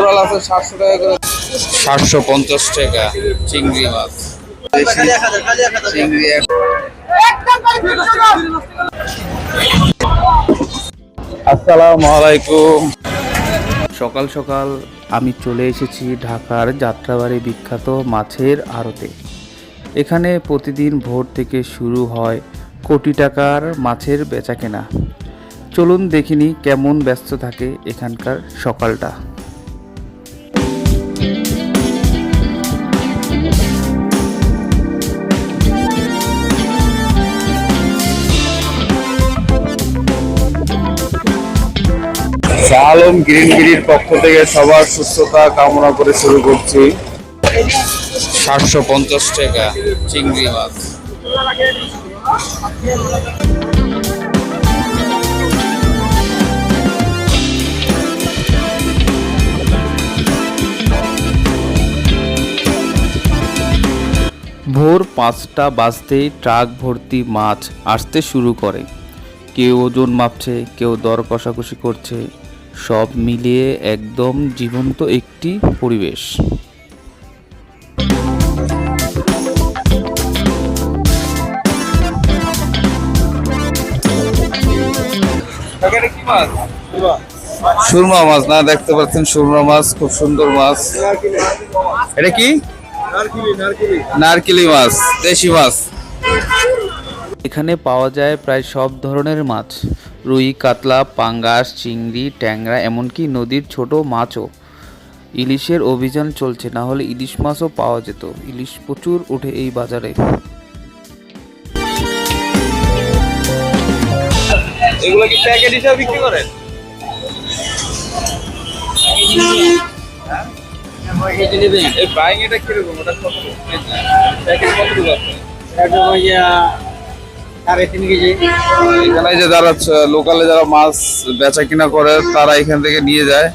Coral আছে সাতশো টাকা করে। সাতশো পঞ্চাশ টাকা চিংড়ি মাছ। দেশি চিংড়ি আসসালামু আলাইকুম। সকাল সকাল আমি চলে এসেছি ঢাকার যাত্রাবাড়ি বিখ্যাত মাছের আড়তে। এখানে প্রতিদিন ভোর থেকে শুরু হয় কোটি টাকার মাছের বেচাকেনা। চলুন দেখিনি কেমন ব্যস্ত থাকে এখানকার সকালটা। আলম গ্রিন গিরির পক্ষ থেকে সবার সুস্থতা কামনা করে শুরু করছি। সাতশো পঞ্চাশ টাকা চিংড়ি মাছ। ভোর পাঁচটা বাজতেই ট্রাক ভর্তি মাছ আসতে শুরু করে। কেউ ওজন মাপছে কেউ দর কষাকষি করছে। সব মিলিয়ে একদম জীবন্ত একটি পরিবেশ। সুরমা মাছ না দেখতে পাচ্ছেন সুরমা মাছ খুব সুন্দর মাছ। এটা কি? নারকেলি মাছ দেশি মাছ। এখানে পাওয়া যায় প্রায় সব ধরনের মাছ। রুই কাতলা পাঙ্গাস চিংড়ি ট্যাংরা এমনকি নদীর ছোট মাছও। ইলিশের অভিযান চলছে না হলে ইলিশ মাছও পাওয়া যেত। ইলিশ প্রচুর ওঠে এই বাজারে। এগুলো কি প্যাকেট হিসাবে বিক্রি করেন? এই বাইং এটা কীরকম? ওটা কত? প্যাকেট কত টাকা এখানে যে যারা লোকালে যারা মাছ বেচা কিনা করে, তারা এখান থেকে নিয়ে যায়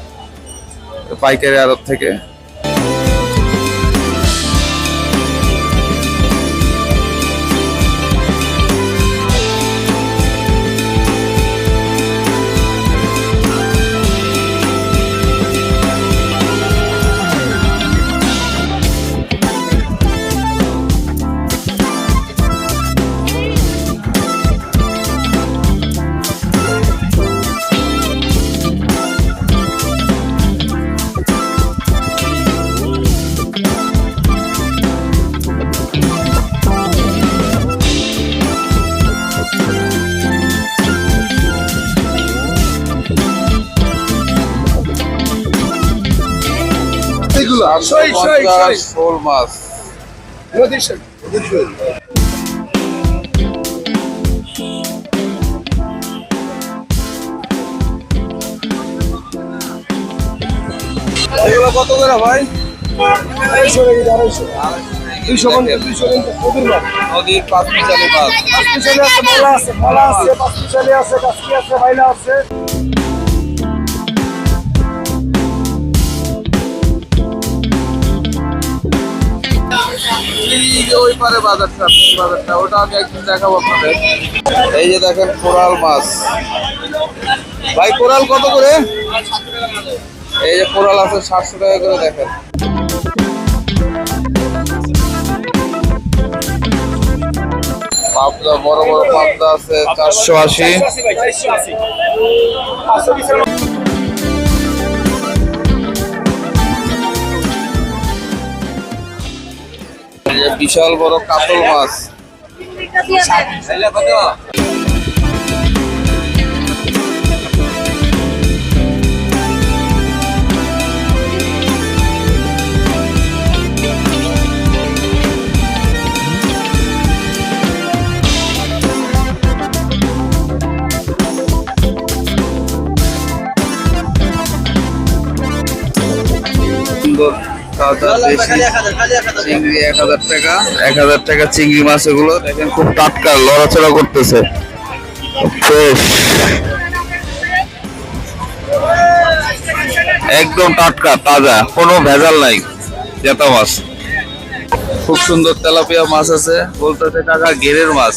পাইকারি আড়ত থেকে। পঞ্চাশ শোল মাছ এগুলো কত করে ভাই? নদীর পাঁচ মিশালি মাছ এই যে ওই বাজারটা বাজারটা, ওটা আমি একদিন দেখাবো এই যে দেখেন কোরাল মাছ। ভাই, কোরাল কত করে? এই যে কোরাল আছে সাতশো টাকা করে, দেখেন। পাবদা, বড় বড় পাবদা আছে, চারশো আশি। বিশাল বড় কাতল মাছ। চিংড়ি এক হাজার টাকা। টাকা চিংড়ি মাছ এগুলো। দেখেন খুব টাটকা, লড়াচড়া করতেছে। ফ্রেশ একদম টাটকা, তাজা, কোনো ভেজাল নাই জেতা মাছ। খুব সুন্দর তেলাপিয়া মাছ আছে। বলতেছে কাকা গেরের মাছ।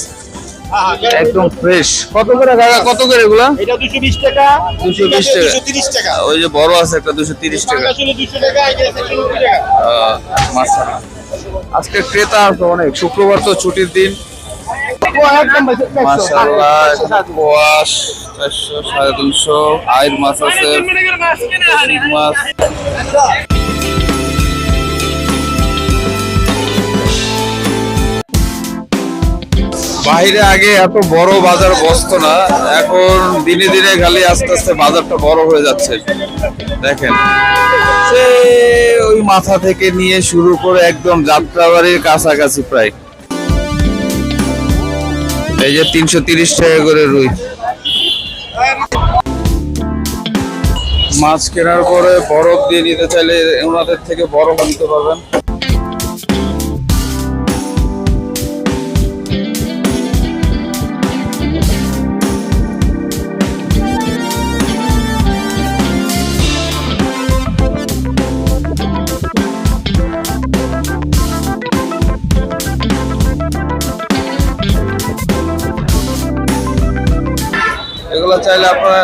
একদম ফ্রেশ কত করে কাকা কত করে এগুলা? এটা দুশো বিশ টাকা। 220 টাকা। দুশো তিরিশ টাকা। ওই যে বড় আছে একটা দুশো তিরিশ টাকা। আসলে দুশো টাকা এটা একশো নব্বই টাকা। আহ, মাশাআল্লাহ। আজকে ক্রেতা আছে অনেক। শুক্রবার তো ছুটির দিন। মাশাআল্লাহ কোয়াশ চারশো সাড়ে তিনশো। আয়ের মাছ আছে। মাছ। বাইরে আগে এত বড় বাজার বসতো না, এখন দিনে দিনে খালি আস্তে আস্তে বাজারটা বড় হয়ে যাচ্ছে। দেখেন ওই মাথা থেকে নিয়ে শুরু করে একদম যাত্রাবাড়ির কাছাকাছি প্রায়। এই যে তিনশো তিরিশ টাকা করে রুই। মাছ কেনার পরে বরফ দিয়ে নিতে চাইলে ওনাদের থেকে বরফ নিতে পারবেন। এগুলো চাইলে আপনারা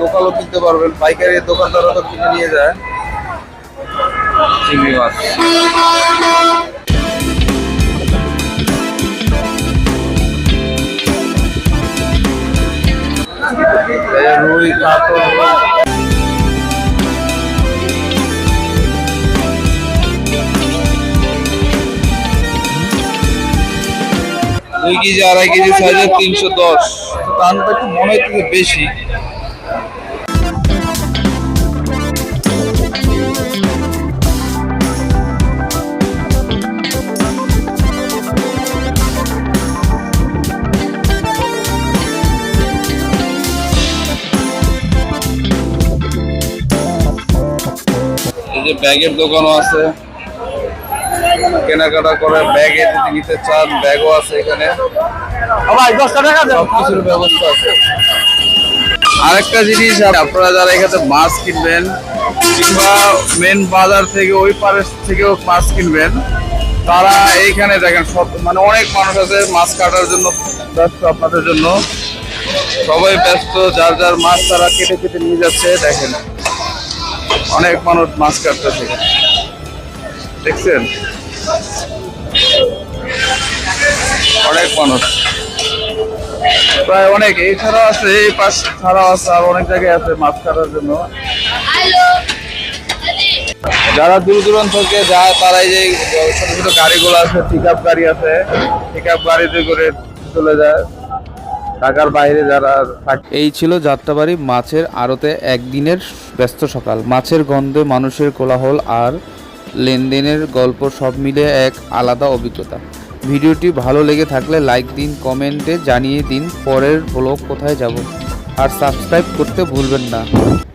লোকালও কিনতে পারবেন। পাইকারি দোকানদারও তো কিনে নিয়ে যায়। চিংড়ি মাছ রুই কাতল। দুই কেজি আড়াই কেজি সাইজের তিনশো দশ। দামটা একটু মনে থেকে বেশি। ব্যাগের দোকানও আছে। কেনাকাটা করে ব্যাগ যদি নিতে চান ব্যাগও আছে এখানে। ব্যবস্থা আছে। আরেকটা জিনিস আপনারা যারা এখানে মাছ কিনবেন কিংবা মেন বাজার থেকে ওই পারের থেকেও মাছ কিনবেন তারা এইখানে দেখেন সব মানে অনেক মানুষ আছে মাছ কাটার জন্য ব্যস্ত আপনাদের জন্য। সবাই ব্যস্ত যার যার মাছ তারা কেটে কেটে নিয়ে যাচ্ছে দেখেন। অনেক মানুষ মাছ কাটতেছে। দেখছেন? অনেক মানুষ। প্রায় অনেক। এছাড়াও আছে এই পাশ ছাড়াও আছে আর অনেক জায়গায় আছে মাছ কাটার জন্য। যারা দূর দূরান্ত থেকে যায় তারা এই যে ছোট ছোট গাড়িগুলো আছে পিক আপ গাড়ি আছে পিক আপ গাড়িতে করে চলে যায়। ঢাকার বাইরে যারা থাকে। এই ছিল যাত্রাবাড়ি মাছের আড়তে একদিনের ব্যস্ত সকাল। মাছের গন্ধে মানুষের কোলাহল আর লেনদেনের গল্প সব মিলে এক আলাদা অভিজ্ঞতা। ভিডিওটি ভালো লেগে থাকলে লাইক দিন, কমেন্টে জানিয়ে দিন পরের ব্লগ কোথায় যাব। আর সাবস্ক্রাইব করতে ভুলবেন না।